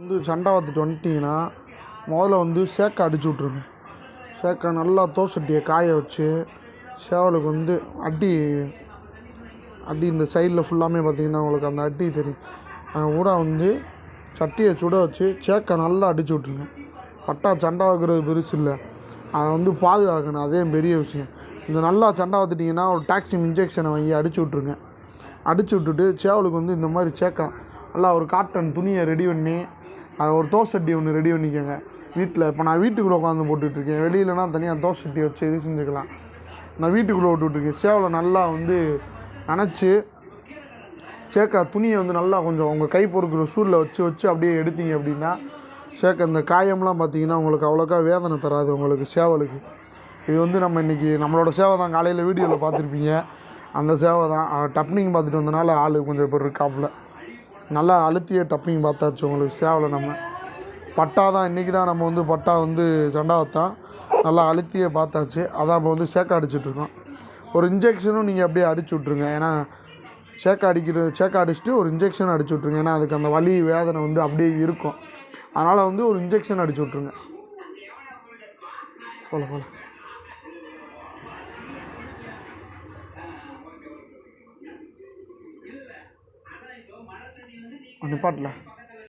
வந்து சண்டை பார்த்துட்டு வந்துட்டிங்கன்னா முதல்ல வந்து சேக்கை அடிச்சு விட்ருங்க சேக்கை நல்லா தோசட்டியை காய வச்சு சேவலுக்கு வந்து அடி அடி இந்த சைடில் ஃபுல்லாமே பார்த்தீங்கன்னா உங்களுக்கு அந்த அடி தெரியும். அது கூட வந்து சட்டியை சுட வச்சு சேக்கை நல்லா அடிச்சு விட்ருங்க பட்டா சண்டை வைக்கிறது பெருசு இல்லை. அதை வந்து பாதுகாக்கணும். அதே பெரிய விஷயம். இந்த நல்லா சண்டை பார்த்துட்டிங்கன்னா ஒரு டாக்ஸிம் இன்ஜெக்ஷனை வாங்கி அடிச்சு விட்ருங்க அடிச்சு விட்டுட்டு சேவலுக்கு வந்து இந்த மாதிரி சேக்கா நல்லா ஒரு காட்டன் துணியை ரெடி பண்ணி அதை ஒரு தோசட்டி ஒன்று ரெடி பண்ணிக்கோங்க. வீட்டில் இப்போ நான் வீட்டுக்குள்ளே உட்காந்து போட்டுட்ருக்கேன். வெளியிலனா தனியாக தோசட்டி வச்சு இது செஞ்சுக்கலாம். நான் வீட்டுக்குள்ளே விட்டுட்ருக்கேன் சேவலை நல்லா வந்து நினச்சி சேக்கா துணியை வந்து நல்லா கொஞ்சம் உங்கள் கை பொறுக்கிற சூரில் வச்சு வச்சு அப்படியே எடுத்தீங்க அப்படின்னா சேக்க இந்த காயம்லாம் பார்த்தீங்கன்னா உங்களுக்கு அவ்வளோக்கா வேதனை தராது உங்களுக்கு சேவலுக்கு. இது வந்து நம்ம இன்றைக்கி நம்மளோட சேவை தான். காலையில் வீடியோவில் பார்த்துருப்பீங்க. அந்த சேவை தான். டப்னிங் பார்த்துட்டு வந்தனால ஆள் கொஞ்சம் பேர் இருக்காப்புல. நல்லா அழுத்திய டப்பிங் பார்த்தாச்சு உங்களுக்கு சேவலை நம்ம. பட்டா தான் இன்றைக்கி தான் நம்ம வந்து பட்டா வந்து சண்டாவத்தான். நல்லா அழுத்தியே பார்த்தாச்சு. அதான் இப்போ வந்து சேக்கை அடிச்சிட்ருக்கோம் ஒரு இன்ஜெக்ஷனும் நீங்கள் அப்படியே அடிச்சு விட்ருங்க ஏன்னா சேக்கை அடிக்கிற சேக்கை அடிச்சுட்டு ஒரு இன்ஜெக்ஷன் அடிச்சு விட்ருங்க ஏன்னா அதுக்கு அந்த வலி வேதனை வந்து அப்படியே இருக்கும். அதனால் வந்து ஒரு இன்ஜெக்ஷன் அடிச்சு விட்ருங்க போல போல நிப்பாட்டில்